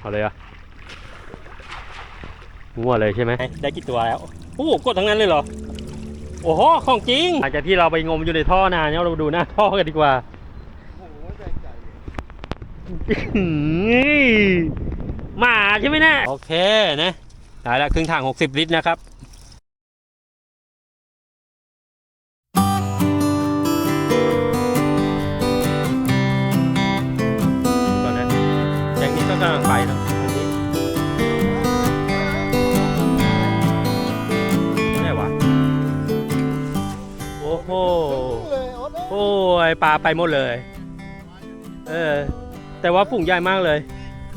เอาเลยอะมั่วเลยใช่ไหมได้กี่ตัวแล้วโอ้โหกดทั้งนั้นเลยเหรอ โอ้โห ของจริง หลังจากที่เราไปงมอยู่ในท่อนานเนี่ยเราดูหน้าท่อกันดีกว่าโอ้โหใจใจเลยหืมหมาใช่ไหมเนี่ยโอเคนะได้ละครึ่งถัง60 ลิตรนะครับ ยปลาไปหมดเลย เออ แต่ว่าฝูงใหญ่มากเลย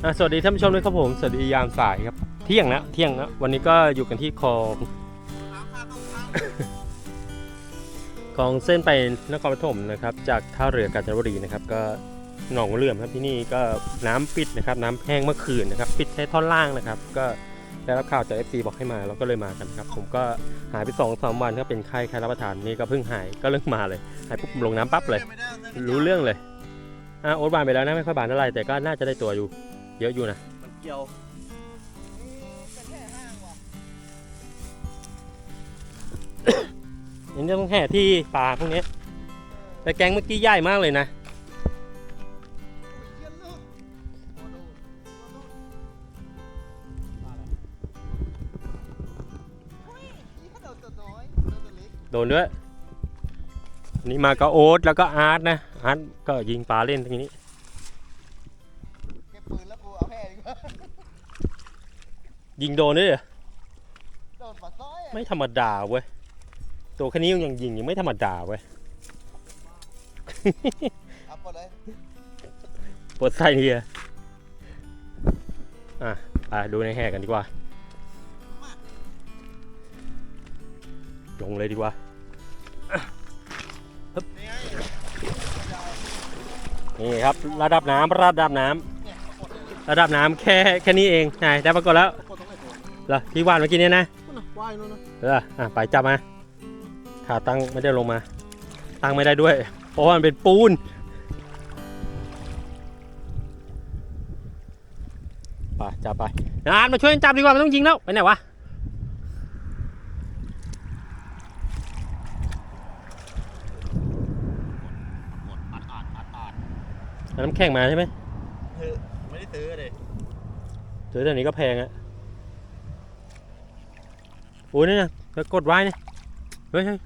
อะสวัสดีท่านผู้ชมด้วยครับผม สวัสดียามสายครับ เที่ยงนะเที่ยงนะวันนี้ก็อยู่กันที่คลองคลองเส้นไปนครปฐมนะครับ จากท่าเรือกาญจนบุรีนะครับ ก็หนองเลื่อมครับที่นี่ก็น้ำปิดนะครับ น้ำแห้งเมื่อคืนนะครับ ปิดแค่ท่อนล่างนะครับ ก็ ได้รับข่าวจากเอฟซีบอกให้มาเราก็เลยมากันครับ ผมก็หายไปสองสามวันก็เป็นไข้ไข้รับประทานนี่ก็เพิ่งหายก็เริ่มมาเลยหายปุ๊บลงน้ำปั๊บเลย รู้เรื่องเลยอะโอ๊ตบานไปแล้วนะไม่ค่อยบานเท่าไหร่แต่ก็น่าจะได้ตัวอยู่ เยอะอยู่นะมันเกี่ยวอันนี้ต้องแห่ที่ปลาพวกนี้แต่แกงเมื่อกี้ใหญ่มากเลยนะ โดนด้วยอันนี้มาก็โอ๊ตแล้วก็อาร์ตนะอาร์ตก็ยิงปลาเล่นตรงนี้เก็บปืนแล้วกูเอาแพ้ดีกว่ายิงโดนด้วยเหรอโดนปลาซ้อยอะไม่ธรรมดาเว้ยตัวแค่นี้ยังยิงยังไม่ธรรมดาเว้ยเอาหมดเลยปวดไส้เนี่ยอะไปดูในแห่กันดีกว่าลงเลยดีกว่า นี่ครับระดับน้ำระดับน้ำเนี่ยปรากฏเลยระดับน้ำแค่แค่นี้เองนายได้ปรากฏแล้วปรากฏตรงไหนตัวเหรอที่วานเมื่อกี้เนี่ยนะนู่นน่ะว่ายนู่นนะเอออะไปจับมาขาตั้งไม่ได้ลงมา ตั้งไม่ได้ด้วย เพราะว่ามันเป็นปูนไปจับไปนานมาช่วยกันจับดีกว่าไม่ต้องยิงแล้วไปไหนวะเอา น้ำแข็งมาใช่ไหมเฮ้ยไม่ได้ซื้อเลยซื้อแต่นี้ก็แพงอะโอ้ยนี่นะแล้วกดไว้เนี่ยเฮ้ยเฮ้ย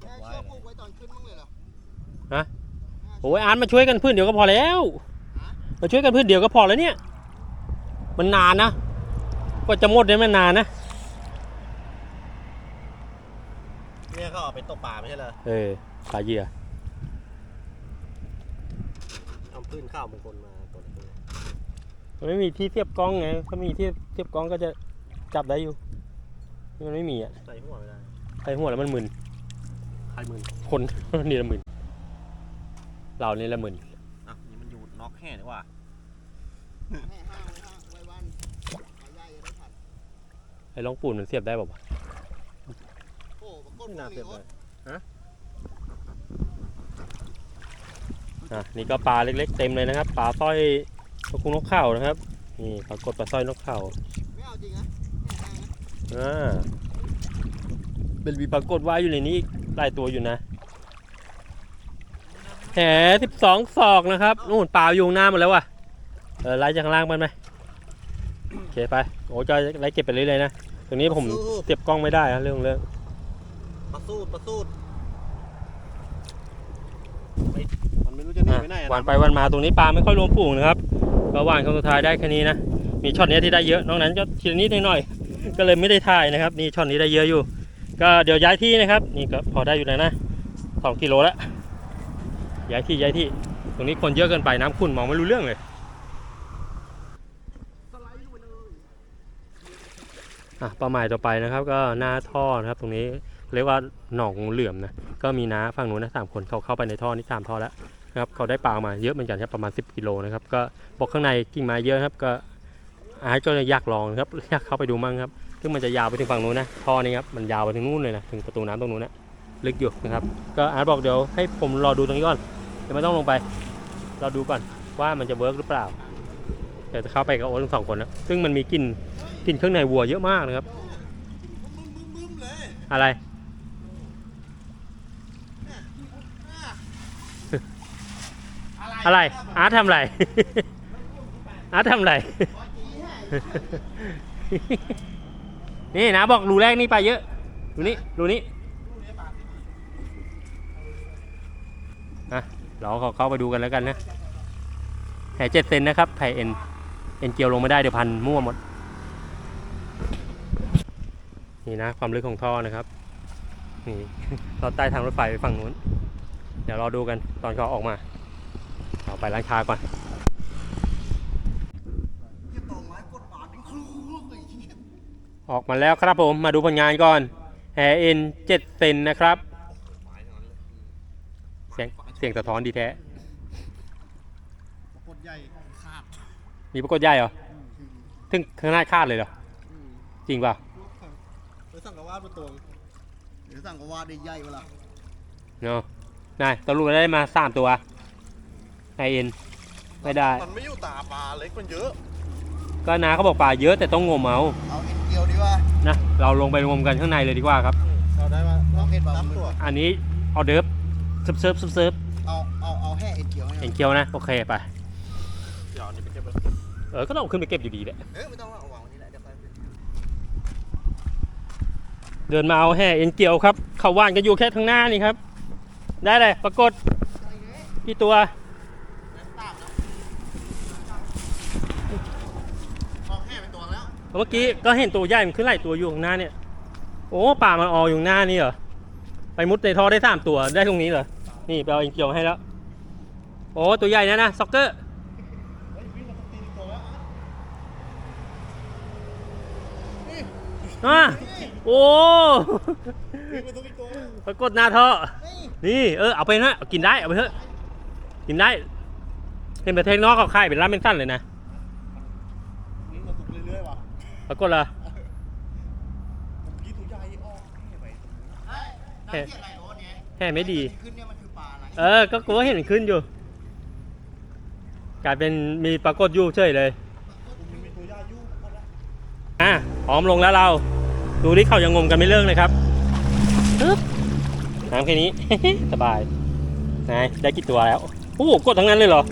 แค่เชือกผูกไว้ตอนขึ้นมึงเลยเหรอโอ้ยอาร์ตมาช่วยกันพื้นเดียวก็พอแล้ว มาช่วยกันพื้นเดียวก็พอแล้วเนี่ย มันนานนะกว่าจะหมดเนี่ยมันนานนะ เนี่ยเขาเอาไปตกปลาไม่ใช่เหรอเออปลาเหยื่อ ทำพื้น ข้าวมงคลมาตัวนี้มันไม่มีที่เทียบกล้องไงถ้ามีที่เทียบกล้องก็จะจับได้อยู่นี่มันไม่มีอะใส่หัวไม่ได้ใส่หัวแล้วมันมึนใครมือคน นี่ละมึนเรานี่ละมึนอะนี่มันอยู่น็อกแห่ดีกว่าแห่ห้างไว้ห้างไว้วันปลาใหญ่จะได้ผัดไอ้ล่องปูนมันเสียบได้ป่าวะโอ้ปรากฏไม่น่าเสียบโอ๊ได้ต อะนี่ก็ปลาเล็กๆเต็มเลยนะครับปลาสร้อยนกคุงนกเข่านะครับนี่ปรากฏปลาสร้อยนกเข่าไม่เอาจริงนะแห่ห้างนะอ่าเป็นมีปรากฏว่ายอยู่ในนี้อีกหลายตัวอยู่นะแหสิบสองศอกนะครับนู่นปลาอยู่ข้างหน้าหมดแล้วว่ะเออไล่จากข้างล่างมันไหมโอเคไปโอ้จะไล่เก็บไปเรื่อยๆนะตรงนี้ผมเสียบกล้องไม่ได้นะเรื่องเรื่องปลาสูดปลาสูดไม่มันไม่รู้ จะหนีอะไปไหนอะวันไปวันมาตรงนี้ปลาไม่ค่อยรวมฝูงนะครับก็ว่านครั้งสุดท้ายได้แค่นี้นะมีช็อตเนี้ยที่ได้เยอะนอกนั้นก็ทีละนิดหน่อยๆก็เลยไม่ได้ถ่ายนะครับนี่ช็อตนี้ได้เยอะอยู่ ก็เดี๋ยวย้ายที่นะครับ นี่ก็พอได้อยู่แล้วนะสองกิโลแล้วย้ายที่ย้ายที่ ตรงนี้คนเยอะเกินไปน้ำขุ่นมองไม่รู้เรื่องเลยสไลด์ลงไปเลยอะเป้าหมายต่อไปนะครับ ก็หน้าท่อนะครับ ตรงนี้เรียกว่าหนองงูเหลื่อมนะก็มีน้าฝั่งนู้นนะสามคนเขาเข้าไปในท่อนี่สามท่อแล้ว นะครับเขาได้ปลาออกมาเยอะเหมือนกันครับประมาณ 10กิโลนะครับก็บอกข้างในกิ่งไม้เยอะครับก็อาร์ตก็เลยอยากลองนะครับอยากเข้าไปดูมั่งครับซึ่งมันจะยาวไปถึงฝั่งนู้นนะท่อนี้ครับมันยาวไปถึงนู่นเลยนะถึงประตูน้ำตรงนู้นนะลึกอยู่นะครับก็อาร์ตบอกเดี๋ยวให้ผมรอดูตรงนี้ก่อนเดี๋ยวไม่ต้องลงไปรอดูก่อนว่ามันจะเวิร์กหรือเปล่าดี๋ยวจะเข้าไปกับโอ๊ตทั้งสองคนนะซึ่งมันมีกลิ่นกลิ่นเครื่องในวัวเยอะมากนะครับอะไร อะไร อาร์ตทำอะไร อาร์ตทำอะไร นี่นะบอกรูแรกนี่ไปเยอะ รูนี้ รูนี้อะเราขอเข้าไปดูกันแล้วกันนะ แผลเจ็ดเซนนะครับ แผลเอ็น เอ็นเกลียวลงไม่ได้เดี๋ยวพันมั่วหมด นี่นะ ความลึกของท่อนะครับ นี่เราใต้ทางรถไฟไปฝั่งนู้น เดี๋ยวรอดูกันตอนเขาออกมา เอาไปร้านค้าก่อนที่ตรงไม้กดปากเป็นครูเลยเหี้ยออกมาแล้วครับผมมาดูผลงานก่อนแอร์เอ็นเจ็ดเซนนะครับไม้ทั้งนั้นเลยเสียงเสียงสะท้อนดีแท้กดใหญ่ขาดมีปรากฏใหญ่เหรอถึงข้างหน้าคาดเลยเหรอ จริงเปล่าไปสั่งกระวาดมาตรงเดี๋ยวสั่งกระวาดได้ใหญ่เวลาเนาะนายตำรวจได้มาสามตัว ไอเอ็นไม่ได้ มันไม่อยู่ตาปลาเล็กมันเยอะ ก็นาเขาบอกปลาเยอะแต่ต้องงมเอาเอาเอ็นเกียวดีกว่านะเราลงไปงมกันข้างในเลยดีกว่าครับ เราได้มาต้องเอ็นนับตัวอันนี้ออเดิร์ฟเซิร์ฟเซิร์ฟเซิร์ฟเซิร์ฟเอาเอาเอาแห่เอ็นเกียวให้หน่เอ็อยนเกียวนะโอเคไปเดี๋ยวอันนี้ไปเก็บไว้เออก็ต้องเอาขึ้นไปเก็บอยู่ดีแหละเอ้ยไม่ต้องเอาวางไว้นี่แหละเดี๋ยวค่อยไปเดินมาเอาแห่เอ็นเกียวครับ เขาว่านกันอยู่แค่ทางหน้านี่ครับ ได้เลยปรากฏกี่ตัว ออกแห่ไปตัวแล้ว เมื่อกี้ก็เห็นตัวใหญ่มันขึ้นหลายตัวอยู่ข้างหน้าเนี่ย โอ้ป่ามันอออยู่ข้างหน้านี่เหรอ ไปมุดในท่อได้สามตัวได้ตรงนี้เหรอ นี่ไปเอาเอ็นเกียวให้แล้ว โอ้ตัวใหญ่นะนะซ็อกเกอร์เฮ้ยวิ่งมาตีตัวแล้วอะโอ้วิ่งมาตีตัวแล้วปรากฏหน้าท่อ นี่นี่เออเอาไปนะเอากินได้เอาไปเถอะ กินได้ เห็นประเทศนอกเขาขายเป็นร้านเป็นสั้นเลยนะ วิ่งมาตุกเรื่อยๆว่ะ ปรากฏเหรอพี่ตัวใหญ่ออกแห่ไปแห่น้ำเทียไรโรสเนี่ยแห่ไม่ดี ขึ้นเนี่ยมันคือปลาอะไร เออ ก็กลัวเห็นมันขึ้นอยู่ กลายเป็นมีปรากฏอยู่เฉยเลยมันมีตัวใหญ่อยู่หมดแล้วอะพร้อมลงแล้วเรา ดูที่เขายังงมกันไม่เลิกเลยครับปึ๊บน้ำแค่นี้ สบายนายได้กี่ตัวแล้ว โอ้โหกดทั้งนั้นเลยเหรอ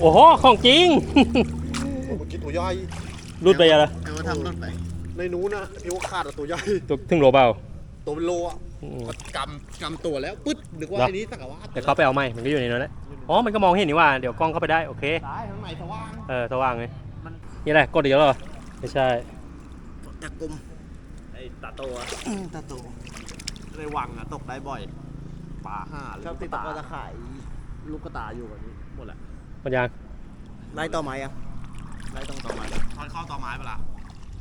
โอ้โห ของจริงเมื่อกี้ตัวใหญ่ รุดไปอะไรเออทำรถไปในนู้นนะที่ว่าขาดอะตัวใหญ่ตัวถึงโลเปล่าตัวเป็นโลอะอืมก็กำกำตัวแล้วปึ๊ดนึกว่าเหรอไอ้นี้สักกะว่าเดี๋ยวเขาไปเอาไหมมันก็อยู่ในนั้นแหละอ๋อมันก็มองเห็นนี่ว่าเดี๋ยวกล้องเข้าไปได้โอเคซ้ายทางไหนสว่างเออสว่างเลยมันนี่แหละกดอีกแล้วเหรอไม่ใช่ตะกุมไอ้ตาโตอะตาโตในวังอะตกได้บ่อยปลาห้าชอบติดตะกอตะข่ายลูกกระตายอยู่แบบนี้หมดแหละปัญญางไล่ต่อไม้อะ ไล่ตรงต่อไม้ทอนเข้าต่อไม้เปล่า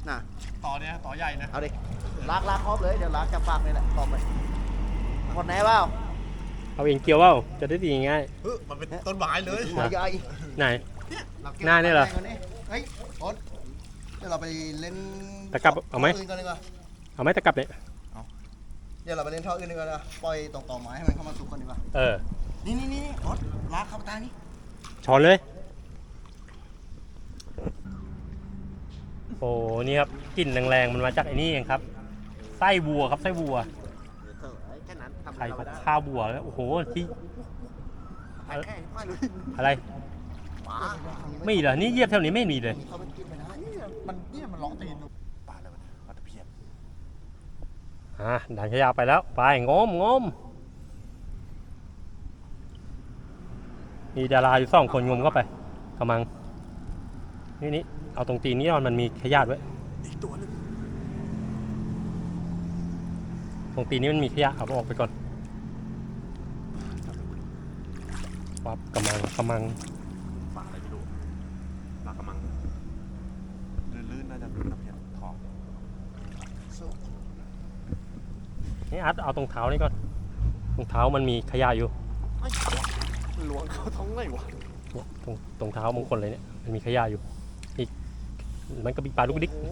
น่ะ ต่อเนี้ยต่อใหญ่นะ เอาดิลากลากครอบเลย เดี๋ยวลากจับปากนี่แหละครอบเลยหมดแน่เปล่าเอาเองเกี่ยวเปล่าจะได้ดีง่าย เฮ้ยมันเป็นต้นไม้เลยหัวใหญ่ไหนเราก็บหน้านี่เหรอแงก่ยเฮ้ยโอ๊ตเดี๋ยวเราไปเล่นตะกรับเอาไหม ท่อื่นก่อนดีกว่าเอาไหมตะกลับเนี่ยเดี๋ยวเราไปเล่นท่ออื่นดีกว่านะปล่อยตรงต่อไม้ให้มันเข้ามาสุกก่อนดีกว่า เออ นี่นี่นี่โอ๊ตลากเข้าไปใต้นี่ช้อนเลย โอ้นี่ครับกลิ่นแรงๆมันมาจากไอ้นี่เองครับ ไส้วัวครับไส้วัวเดี๋ยวเถอะไอ้แค่นั้นทำไข่อะไรกับไม่ได้ข้าวบัวแล้วโอ้โหที่ไข่แค่ไม่รู้อะไรปลาไม่มีเหรอนี่เหยียบแถวนี้ไม่มีเลยเขาไปกินไปนะนี่มันเนี่ยมันเลาะตีนดูปลาอะไรมันปลาตะเพียนอะด่านขยะไปแล้วไปงมงมมีดาราอยู่สองคนงมเข้าไปกำลังนี่นี่ เอาตรงตีนนี้ก่อนมันมีขยะด้วยอีกตัวหนึงตรงตีนนี้มันมีขยะเอาออกไปก่อนปั๊บกำลังกำลังปลาอะไรไม่รู้ปลากระมังลื่นๆน่าจะเป็นตะเพียนทองนี่อัดเอาตรงเท้านี่ก่อนตรงเท้ามันมีขยะอยู่ไอ้ล้วงเข้าท้องไงวะเนี่ยตรงตรงเท้ามงคลเลยเนี่ยมันมีขยะอยู่อีก มันก็มีปลาลูกดิ๊ก โอ้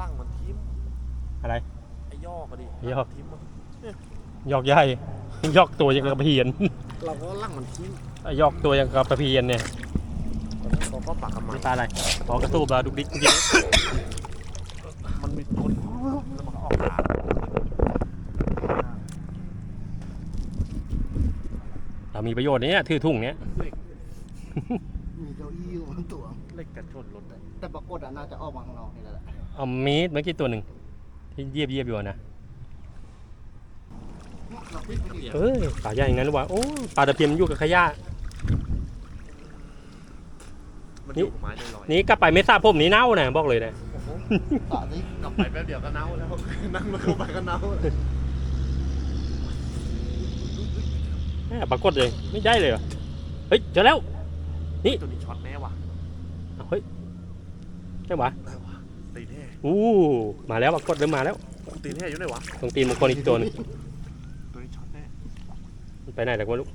ล่างมันทิ่มอะไร ไอ้ยอกอะดิไอ้ยอก ทิ่มอะยอกใหญ่ ยอกตัวยังกระเพียนเราก็ล่างมันทิ่มไอ้ยอกตัวยังกระเพียนเนี่ยเขาก็ปากกระมังนี่ปลาอะไรอ๋อกระตูบเราดุกดิกจริงมันมีคนแล้วมันก็ออกมาๆเรามีประโยชน์เนี่ยถือถุงเนี้ย มีเก้าอี้อยู่บนตัว เล็กกันชนรถเลยแต่ ปรากฏอะน่าจะออกมาข้างนอกนี่แหละเอามีดเมื่อกี้ตัวหนึ่งที่เยียบเยียบอยู่อะนะเราปิดไม่ดีเออปลาใหญ่อย่างนั้นหรือวะโอ้ปลาตะเพียนมันอยู่กับขยะ มันอยู่ไม้ลอยนี่กลับไปไม่ทราบผมนี่เน่านะบอกเลยนะสาดิๆกลับไปแป๊บเดียวก็เน่าแล้ว นั่งรถเข้าไปก็เน่าเลยแหม่ปรากฏเลยไม่ได้เลยเหรอเฮ้ยเจอแล้ว ตัวนี้ช็อตแน่ว่ะเอาเฮ้ย ใช่ปะได้ว่ะตีนแห่อู้มาแล้วปรากฏเริ่มมาแล้วตีนแห่อยู่ไหนวะตรงตีนมงคลอีกตัวหนึงตัวนี้ช็อตแน่มันไปไหนแต่ว่าลูก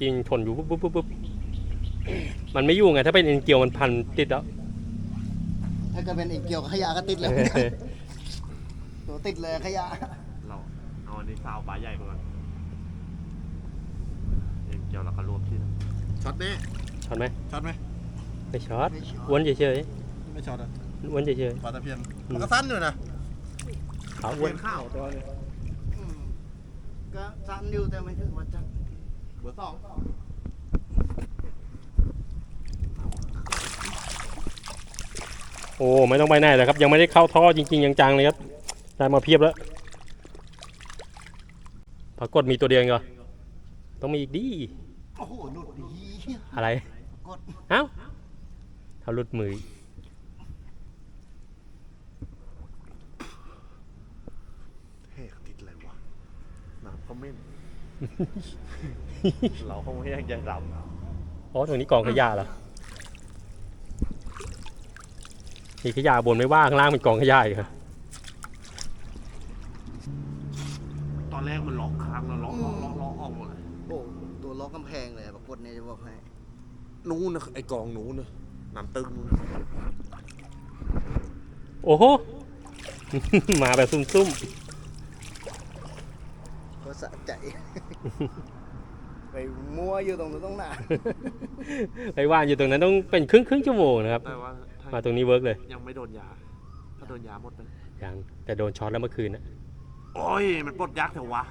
กินชนอยู่ปุ๊บปุ๊บปุ๊บปุ๊บมันไม่อยู่ไงถ้าเป็นเอ็นเกียวมันพันติดแล้ว ถ้าเกิดเป็นอีกเกี่ยวกับขยะก็ติดเลยตัวติดเลยขยะเราเอาอันนี้ซาวปลาใหญ่ก่อนเอ็มเกี่ยวแล้วก็รวบที่นั่นช็อตแน่ช็อตไหมช็อตไหมไม่ช็อตไม่ช็อตอ้วนเฉย ไม่ช็อตอะๆอ้วนเฉยปลาตะเพียนอืมมันก็สั้นอยู่นะๆขาวอ้อ้ววนนข้าวตัวนี้อืมก็สั้นอยู่แต่ไม่ถึงว่าจังเบอร์สองโอ้ไม่ต้องไปไหนเลยครับ ยังไม่ได้เข้าท่อจริงๆจังๆเลยครับได้มาเพียบแล้วปรากฏมีตัวเดียวเองเหรอต้องมีอีกดิโอ้โหหลุดดีอะไร กดเอ้าเขาหลุดมืออีก เฮ้ยติดอะไรวะ น้ำก็เม่นเราคงไม่อยากจะดอ๋อตรงนี้กองขยะเหรอมีขยะบนไม่ว่าข้างล่างเป็นกองขยะอีกครับำตอนแรกมันล็อกค้างแล้วล็อกล็อกล็อกล็อกออกหมดเลยโอ้ตัวล็อกกำแพงเลยปรากฏเนี่ยจะบอกให้ นู้นนะไอกองนู้นนะน้ำตึงนู้นโอ้โห มาแบบซุ่มก็ สะใจ ไปมัวอยู่ตรงนู้นตรงหน้าๆไปว่านอยู่ตรงนั้นต้องเป็นครึ่งครึ่งชั่วโมงนะครับ แต่ว่าถ้ามาตรงนี้เวิร์กเลยยังไม่โดนยา ถ้าโดนยาหมดเลยยังแต่โดนช็อตแล้วเมื่อคืนนะโอ้ย มันปลดยักษ์เถอะวะ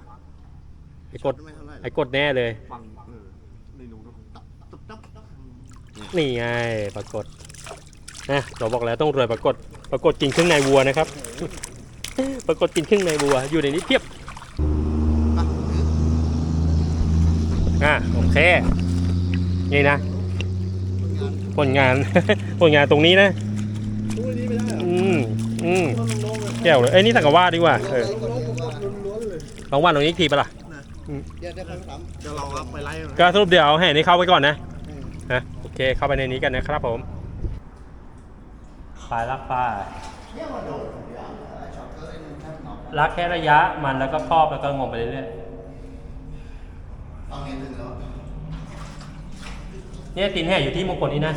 ไอ้กดไม่เท่าไหร่ไอ้กดแน่เลย ฟังเออไม่รู้นะตุ๊บตับนี่ไงปรากฏนะเราบอกแล้วต้องรวยปรากฏปรากฏกินเครื่องในวัวนะครับ ปรากฏกินเครื่องในวัวอยู่ในนี้เพียบ อะ อะโอเค นี่นะ ผลงาน ผลงานตรงนี้นะ ตู้นี้ไม่ได้เหรออืมอืมต้องลงเลยแก้วเลย เอ้ยนี่สังกะว่าดีกว่า เออลงผมกดล้วนๆเลยลองว่าตรงนี้อีกทีปะล่ะ เดี๋ยวเดี๋ยวผมถามเดี๋ยวเราเอาไปไล่มันก็สรุปเดี๋ยวเอาแห่นี้เข้าไปก่อนนะอืมฮะโอเคเข้าไปในนี้กันนะครับผมปลายลักปลาเนี่ยมาโดนเดี๋ยวไอ้ช็อตเกอร์ไอ้นั่นแทบน็อกลักแค่ระยะมันแล้วก็ครอบแล้วก็งมไปเรื่อย เอาเงินถึงแล้วๆเนี่ยตีนแห่อยู่ที่มงคลนี่นะ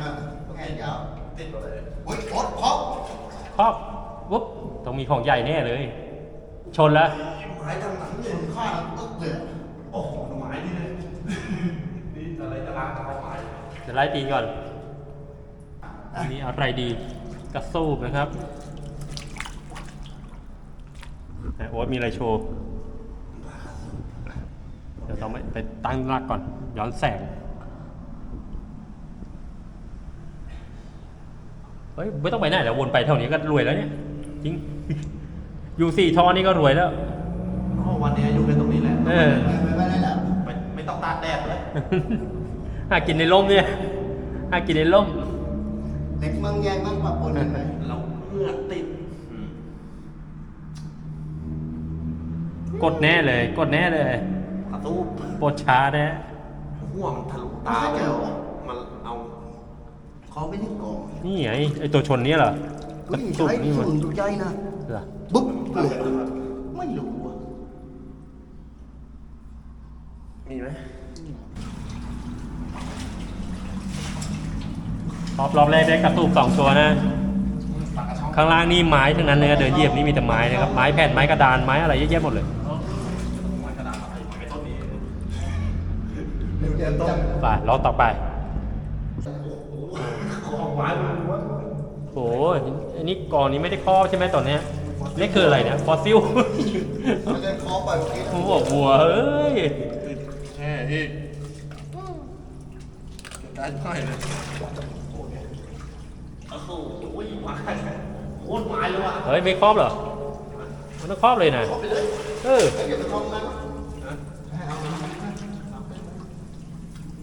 อะแค่ยาวติดไปเลยโอ้ยพดพดครอบปุ๊บต้องมีของใหญ่แน่เลย ชนแล้วหายทางหลังเลยข้าดปึ๊กเลยโอ้โหหมายนี่เลยนี่อะไรจะล้างเอาหมายเดี๋ยวไล่ตีนก่อนอันนี้อะไรดีกระสูบนะครับไหนโอ๊ตมีอะไรโชว์เดี๋ยวต้องไปไปตั้งหลักก่อน ย้อนแสง เฮ้ย ไม่ต้องไปไหนเดี๋ยววนไปเท่านี้ก็รวยแล้วเนี่ย จริง อยู่สี่ท่อนี่ก็รวยแล้วโอ้วันนี้อยู่กันตรงนี้แหละเออ ไม่ไม่ได้แล้วไม่ไม่ต้องตากแดดเลยหากินในร่มเนี่ยหากินในร่ม เล็กมั่งใหญ่มั่งปะปนกันไปเราเมื่อกติดกดแน่เลย กดแน่เลย กระตู้ปวดช้าแน่ห่วงทะลุตาไปมันเอาเขาไปที่กองนี่ไงไอตัวชนนี้เหรอเฮ้ยตุ่มใช้นี่มันสูงดูใจนะเหรอบุ๊บเลยไม่รู้อะมีไหมรอบรอบแรกได้กระตูบสองตัวนะปากกระช่องข้างล่างนี่ไม้ทั้งนั้นเลยนะเดินเหยียบนี่มีแต่ไม้นะครับ ไม้แผ่นไม้กระดานไม้อะไรเยอะแยะหมดเลย ไม้กระดาษอะไรไม้ต้น นี้เดี๋ยวจับไปรอบต่อไปโอ้โหไม้มันม้วนโอ้ยอันนี้กองนี้ไม่ได้ครอบใช่ไหมตอนเนี้ยนี่คืออะไรเนี่ยฟอสซิลมันจะคอปล่อยเมื่อกี้ผมบอกวัวเอ้ยแค่อีกได้ไหมเลยโอ้โหไม้โคตรไม้เลยว่ะเฮ้ยไม่ครอบเหรอมันต้องครอบเลยนะเออ เดี๋ยวไปคอม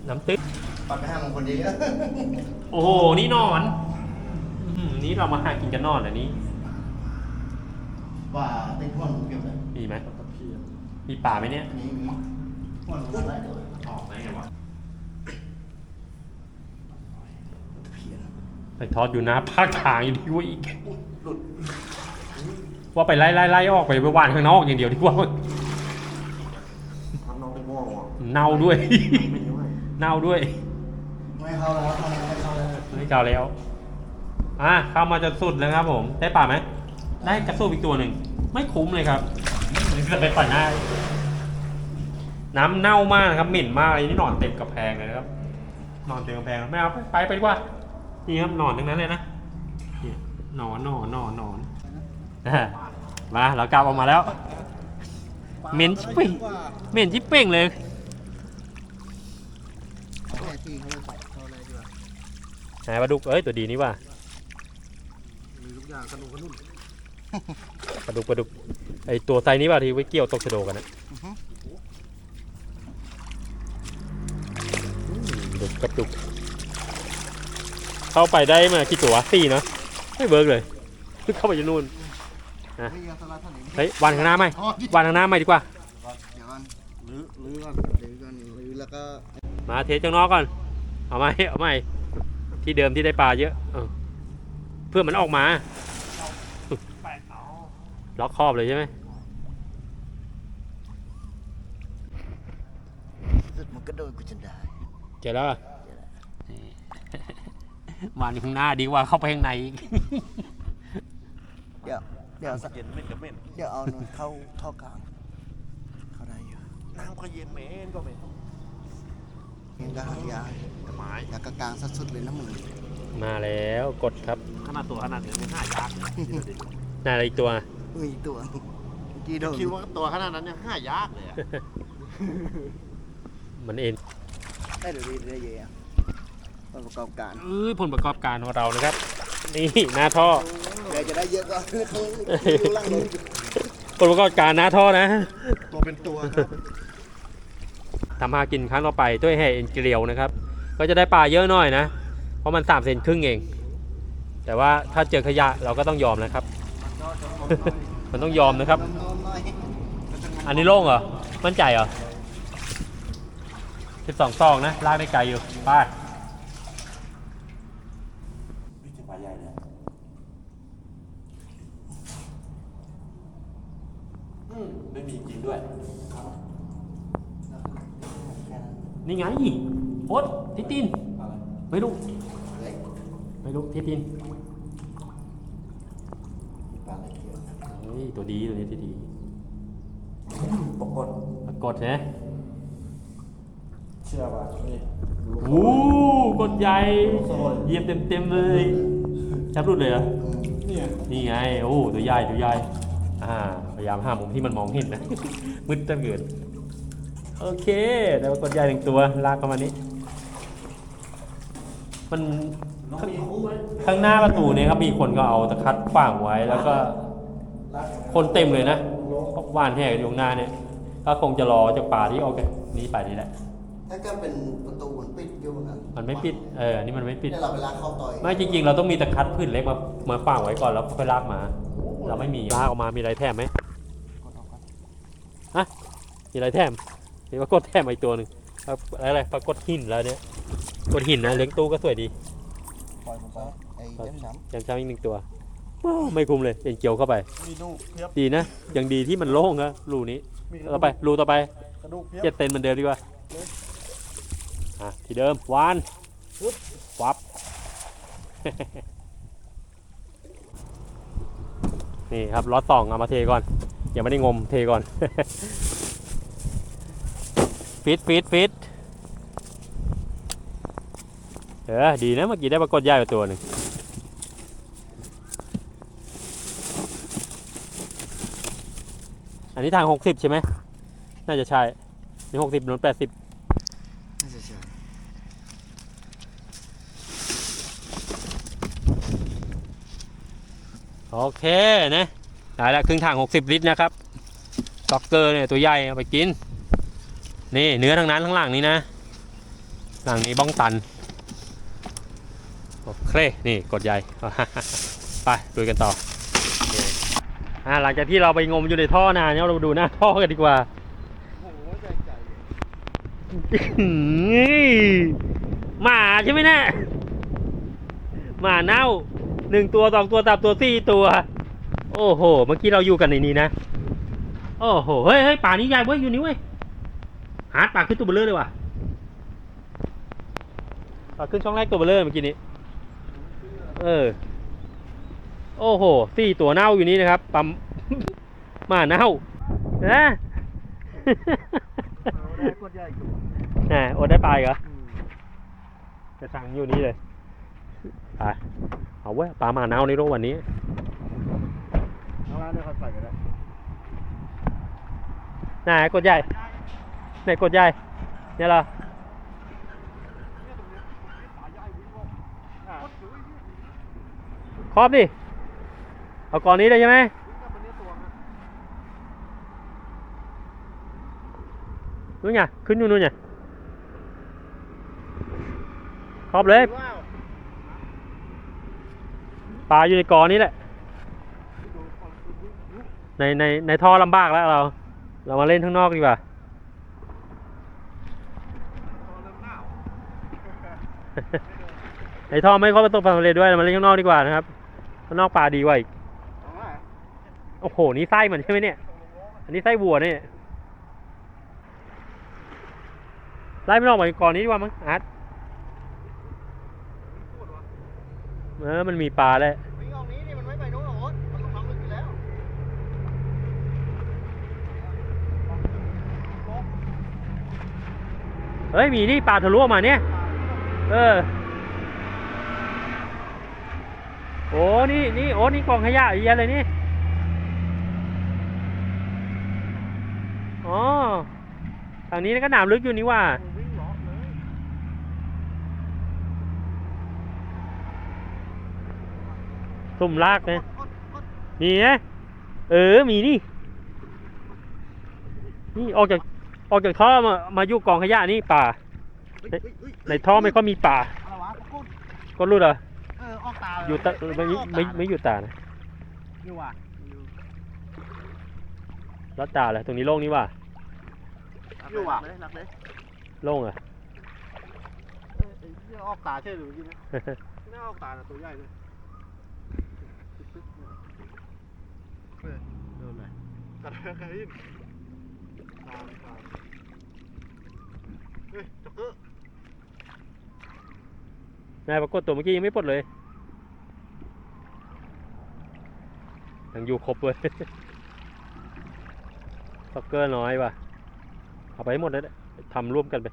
นั้นน้ำตึ๊กปัดไปห้ามงคนดีอะโอ้โห นี่นอนอื้อหือนี่เรามาหากินกันนอนอันนี้ว่าติ๊กพ่อนเก็บเลยมีไหมมีป่าไหมเนี่ยมีมีพ่อนอะไรตัวออกไหมไงวะเพียนไปทอดอยู่นะภาคทางอยู่ดีกว่าอีกว่าไปไล่ไล่ไล่ออกไปไปวานข้างนอกอย่างเดียวดีกว่า ทำน้องไปม่วงว่ะเน่าด้วย ไม่ได้ เน่าด้วย ไม่เข้าแล้วเข้าแล้วไม่เข้าแล้วไม่เก่าแล้ว อะเข้ามาจะสุดแล้วครับผม ได้ป่าไหม ได้กระสูบอีกตัวหนึ่ง ไม่คุ้มเลยครับจะไปปล่อยหน้า น้ำเน่ามากนะครับเหม็นมากเลยนี่นอนเต็มกระแพงเลยนะครับ นอนเต็มกระแพงไม่เอาไปไปไปดีกว่า นี่ครับนอนทั้งนั้นเลยนะนี่นอนนอนนอนนอนอะมาเรากลับออกมาแล้ว เหม็นชิบเป่งเหม็นชิบเป่งเลยเอาแค่ ที่เขาเลยใส่เข้าเลยดีกว่าไหนปลาดุกเอ้ยตัวดีนี่ว่ามีทุกอย่างกระนุ่มกระนุ่มปลาดุกปลาดุกไอตัวไซนี้ป่ะที่ไว้เกี่ยวตกชะโดกันนะอือฮึอืมดุกกับดุก เข้าไปได้มากี่ตัววะสี่เนาะไม่เบิร์กเลยเข้าไปจะนู่นเฮ้ยเอาสลัดท่านนี้เฮ้ยวันข้างหน้าไหมอ๋อดิวันข้างหน้าไหมดีกว่า เดี๋ยวก่อนลื้อลื้อก่อนเดี๋ยวก่อนลื้อแล้วก็ มาเทสข้างนอกก่อน เอาไหมเอาไหมที่เดิมที่ได้ปลาเยอะเออเพื่อมันออกมาล็อกครอบเลยใช่ไหมสุดมันก็โดนกูจนได้เจอแล้วเหรอนี่วานอยู่ข้างหน้าดีกว่าเข้าไปข้างในอีกเดี๋ยวเดี๋ยวสักเย็นเหม็นก็เหม็นเดี๋ยวเอาหนูเข้าท่อกลางเข้าได้อยู่น้ำก็เย็นเหม็นก็เหม็น เองก็หายาไม้อยากกลางสุดๆเลยนะมึงมาแล้วกดครับขนาดตัวขนาดนี้ยังหายากเลยน่าอะไรอีกตัว อุ้ยตัวเมื่อกี้โดนคิดว่าตัวขนาดนั้นยังหายากเลยอะมันเอ็นได้เดี๋ยวดีได้เยอะผลประกอบการเอ้ยผลประกอบการของเรานะครับ นี่หน้าท่อ เดี๋ยวจะได้เยอะกว่าเขาดูล่างลงผลประกอบการหน้าท่อนะ ตัวเป็นตัวครับ ทำหากินครั้งต่อไปด้วยแห่เอ็นเกลียวนะครับ ก็จะได้ปลาเยอะหน่อยนะ เพราะมัน3เซนครึ่งเอง แต่ว่าถ้าเจอขยะเราก็ต้องยอมนะครับ มันต้องยอมนะครับ อันนี้โล่งเหรอ มั่นใจเหรอ12ซองนะลากได้ไกลอยู่ไป้าไม่มีจริงด้วย นี่ไงโอ๊ตทิตินไม่รู้เฮ้ยไม่รู้ทิตินปลาอะไรเขียวเฮ้ยตัวดีตัวนี้ที่ดีปกติปรากฏนะเชื่อป่ะนี่โอ้กดใหญ่เหยียบเต็มเต็มๆเลยจับรุดเลยเหรออืมเนี่ยนี่ไง โอ้ ตัวใหญ่ ตัวใหญ่ อ่า พยายามหามุมที่มันมองเห็นนะ มืดจนเกิน โอเคแต่ว่ากดใหญ่หนึ่งตัวลากเข้ามานี้ มันน้องมีคู่ไหมข้างหน้าประตูเนี่ยครับมีคนก็เอาตะคัดขวางไว้แล้วก็ คนเต็มเลยนะว่านแห่กันอยู่ข้างหน้าเนี่ยก็คงจะรอจากป่าที่ออกจากนี้ไปนี่แหละ ถ้าก็เป็นประตูมันปิดอยู่นะมันไม่ปิด เออ นี่มันไม่ปิดเดี๋ยวเราไปลากเข้าต่อยไม่จริงๆ เราต้องมีตะคัดพื้นเล็กมามาขวางไว้ก่อนแล้วค่อยลากมา เราไม่มีลากออกมามีอะไรแถมไหมฮะมีอะไรแถม มีปรากฏแถมมาอีกตัวหนึ่งปรากฏอะไรปรากฏหินแล้วเนี่ยกดหินนะเลี้ยงตู้ก็สวยดีปล่อยผมไปไอ้เจ้าน้ยังช้างอีกหนึ่งตัวว้าวไม่คุ้มเลยเอ็นเกียวเข้าไปมีลูกเพียบดีนะยังดีที่มันโล่งนะรูนี้มีกระต่อไปรูต่อไปกระดูกเพียบเจ็ดเซนเหมือนเดิมดีกว่าอะที่เดิมวานวับนี่ครับล็อตสองเอามาเทก่อนยังไม่ได้งมเทก่อน ฟิตฟิตฟิตเออดีนะเมื่อกี้ได้ปรากฏใหญ่ไปตัวหนึ่งอันนี้ทางหกสิบใช่ไหมน่าจะใช่นี่หกสิบนนแปดสิบน่าจะใช่โอเคนะได้แล้วครึ่งถัง60ลิตรนะครับสต็อกเกอร์เนี่ยตัวใหญ่เอาไปกิน นี่เนื้อทั้งนั้นทั้งหลังนี้นะหลังนี้บ้องตันโอเคนี่กดใหญ่ไปดูกันต่ออ่าหลังจากที่เราไปงมอยู่ในท่อนานเนี่ยเราดูหน้าท่อกันดีกว่าโอ้โหใจใจอื้อหมาใช่ไหมเนี่ยหมาเน่าหนึ่งตัวสองตัวสามตัวสี่ตัว โอ้โห เมื่อกี้เราอยู่กันในนี้นะ โอ้โห เฮ้ยเฮ้ยป่านี้ใหญ่เว้ยอยู่นี่เว้ย หาดป่าขึ้นตัวเบลเลอร์เลยว่ะป่าขึ้นช่องแรกตัวเบลเลอร์เมื่อกี้นี้ เออ โอ้โหสี่ตัวเน่าอยู่นี่นะครับ ปั๊มหมาเน่านะเอาได้กดใหญ่อยู่แหมโอดได้ปลาอีกเหรอจะสั่งอยู่นี่เลยไปเอาเว้ยปลาหมาเน่าในโลกวันนี้เอาละเดี๋ยวค่อยใส่ก็ได้ไหนกดใหญ่ ไหนกดใหญ่เนี่ยเหรอครอบดิ เอาก่อนนี้เลยใช่ไหมนู่นไงขึ้นอยู่นู่นไงครอบเลยปลาอยู่ในกอนี้แหละ ในในในท่อลำบากแล้วเรา เรามาเล่นข้างนอกดีกว่า ในท่อไม่ค่อยประสบความสำเร็จด้วยเรามาเล่นข้างนอกดีกว่านะครับข้างนอกปลาดีกว่าอีกเอาละโอ้โห นี่ไส้มันใช่ไหมเนี่ย อันนี้ไส้วัวเนี่ยไล่ไม่ออกมาก่อนนี้ดีกว่ามั้งอาร์ตเออมันมีปลาแล้ววิ่งออกนี้นี่มันไม่ไปโน้นหรอกโอ๊ตมันต้องฟังลึกอยู่แล้ว เฮ้ย มีนี่ปลาทะลุออกมาเนี่ย เออ โอ้นี่นี่โอ้นี่กองขยะเยอะเลยนี่อ๋อทางนี้ก็น้ำลึกอยู่นี่ว่าวิ่งล้อเลยสุ่มลากนะมีนะเออ มีนี่ นี่ออกจากออกจากท่อมา มาอยู่กองขยะนี่ป่าเฮ้ยเฮ้ยเฮ้ยในท่อไม่ค่อยมีป่าอะไรวะปรากฏก็รู้เหรอเออออก ตาเลยอยู่ตะไม่ไม่ไม่ไม่อยู่ตานะอยู่ว่ะรัดตาเลยตรงนี้โล่งนี่ว่าอยู่ว่ะเลยหนักเลยโล่งเหรอะเออไอ้ที่ออกตาใช่หรือเมื่อกี้นะที่น่าออกตาน่ะตัวใหญ่เลยตึ๊กๆเนี่ยเออโดนเลยกระเทยกระหินตามตามเฮ้ยจ็อกเกอร์นายปรากฏตัวเมื่อกี้ยังไม่ปลดเลย ยังอยู่ครบเลยซ็อกเกอร์น้อยว่ะ เอาไปให้หมดเลยทำร่วมกันไป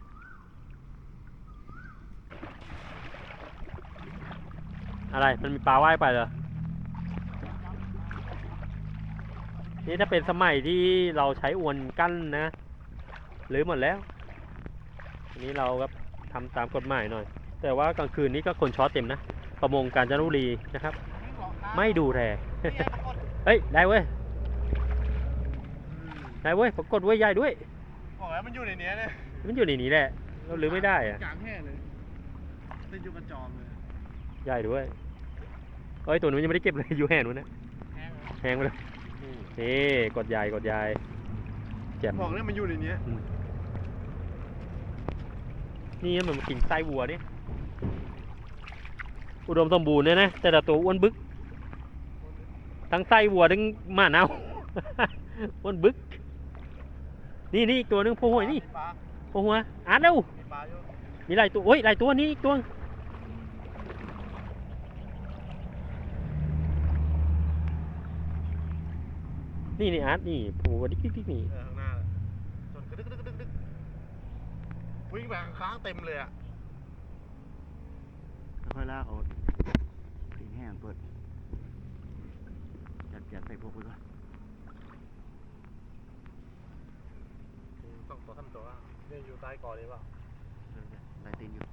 อะไร มันมีปลาว่ายไปเหรอ นี่ถ้าเป็นสมัยที่เราใช้อวนกั้นนะหรือหมดแล้วอันนี้เราก็ทำตามกฎหมายหน่อย แต่ว่ากลางคืนนี้ก็คนช็อตเต็มนะ ประมงการจันทบุรีนะครับ ไม่ดูแล เฮ้ย ได้เว้ย ได้เว้ยปรากฏเว้ยใหญ่ด้วย บอกแล้วมันอยู่ในเนี้ยเนี่ยมันอยู่ในนี้แหละ เราลืมไม่ได้อะกลางแห่เลยติดอยู่กระจอมเลยใหญ่ด้วยเอ้ยตัวนู้นยังไม่ได้เก็บเลย อยู่แห่นู้นนะแห้งเลยแหงไปเลยนี่กดใหญ่กดใหญ่แจ่มบอกเนี่ยมันอยู่ในเนี้ยนี่มันมากินไส้วัวนี่อุดมสมบูรณ์เนี่ยนะ แต่ละตัวอ้วนบึก ทั้งไส้วัวทั้งหมาเน่าอ้วนบึก นี่นี่อีกตัวหนึงโผล่หัวนี่ปลาโผล่หัวอ่านเร็วมีปลาอยู่มีหลายตัวโอ้ยหลายตัวนี่อีกตัว นี่นี่อาร์ตนี่โผล่ดิ๊กดิ๊กดิ๊กนี่ เออข้างหน้าเลยจนกระดึกกระดึกกระดึกกระดึกวิ่งไปข้างๆเต็มเลยอะ ค่อยลากเอาตีนแห้งเปิด จัดจัดใส่พวกไปก่อนต้องตัวทำตัวเนี่ยอยู่ใต้ก่อเลยเปล่าเออลายตีนอยู่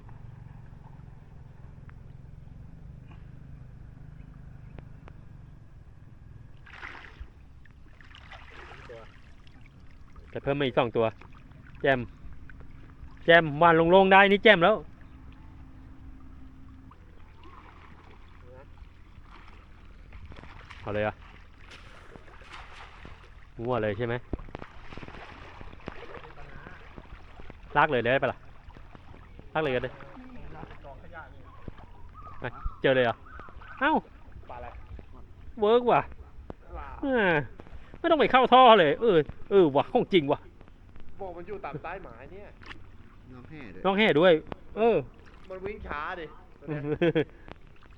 แต่เพิ่มมาอีกสองตัว แจม แจมวานลงๆได้นี่แจมแล้วเอาเลยเหรอะ งัวเลยใช่ไหมลากเลยได้ปะล่ะลากเลยกันเลยกองขยะนี่ไปเจอเลยเหรอเอ้าปลาอะไรเวิร์กว่ะปลาอ่าไม่ต้องไปเข้าท่อเลย เออเออว่ะของจริงว่ะบอกมันอยู่ตามใต้หมายเนี่ยน้องแห่ด้วยน้องแห่ด้วย เออ มันวิ่งช้าดิตัวเนี้ย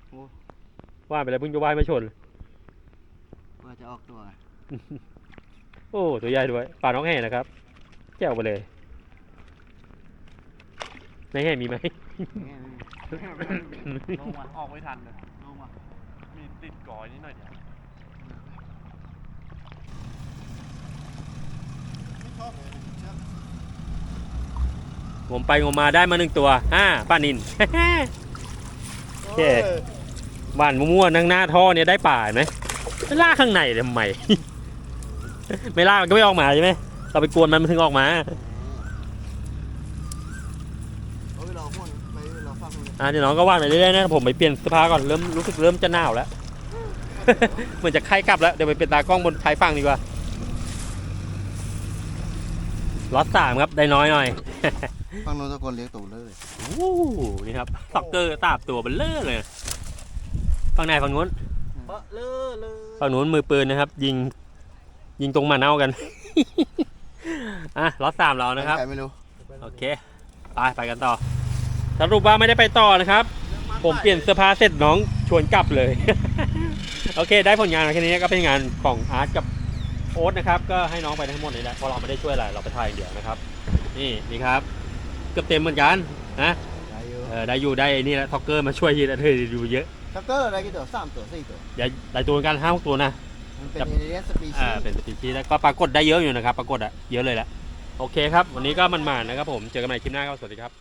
โอ้ว่าไปแล้วเพิ่งจะว่ายมาชนว่าจะออกตัวโอ้ตัวใหญ่ด้วยปลาน้องแห่นะครับแจ้วไปเลยในแห่มีไหมลงมาออกไม่ทันเลยลงมามีติดก่อยนิดหน่อยเดียวไม่ชอบเลยเชือกงมไปงมมาได้มาหนึ่งตัวอ่าป้านินโอเคบ้านมั่วๆนั่งหน้าท่อเนี่ยได้ป่าไหมไม่ล่าข้างในทำไม ไม่ล่ากมันก็ไม่ออกมาใช่ไหมเราไปกวนมันมันถึงออกมาเอาไปรอพวกไปรอฟังเลยอ่าเดี๋ยวน้องก็ว่านไปเรื่อยๆนะผมไปเปลี่ยนเสื้อผ้าก่อนเริ่มรู้สึกเริ่มจะหนาวแล้วเหมือนจะไข้กลับแล้วเดี๋ยวไปเป็นตากล้องบนชายฝั่งดีกว่าล็อตสามครับได้น้อยหน่อยฟังโน้นตะโกนเรียกตูเลยโอ้โหนี่ครับซ็อกเกอร์ตาบตัวเบลเลอร์เลยฝั่งไหนฝั่งนู้นเบอะเลอะเลยฝั่งนู้นมือปืนนะครับ ยิง ยิงตรงหมาเน่ากัน อะล็อตสามเรานะครับ ใครไม่รู้โอเค ไปไปกันต่อ สรุปว่าไม่ได้ไปต่อนะครับ ผมเปลี่ยนเสื้อผ้าเสร็จน้องชวนกลับเลย โอเค ได้ผลงานมาแค่นี้ก็เป็นงานของอาร์ตกับโอ๊ตนะครับ ก็ให้น้องไปทั้งหมดนี่แหละเพราะเราไม่ได้ช่วยอะไรเราไปถ่ายอย่างเดียวนะครับ นี่นี่ครับ เกือบเต็มเหมือนกันนะได้อยู่เออได้อยู่ได้ไอ้นี่แหละท็อกเกอร์มาช่วยยีนะเธอดูเยอะชักเกอร์ได้กี่ตัวสามตัวสี่ตัวอย่าหลายตัวเหมือนกันห้าหกตัวนะ มันเป็นครับเอเลียนสปีชีอ่าเป็นสปีชีส์แล้วก็ปรากฏได้เยอะอยู่นะครับ ปรากฏอะเยอะเลยแหละโอเคครับ วันนี้ก็มันๆนะครับผมเจอกันใหม่คลิปหน้าครับสวัสดีครับ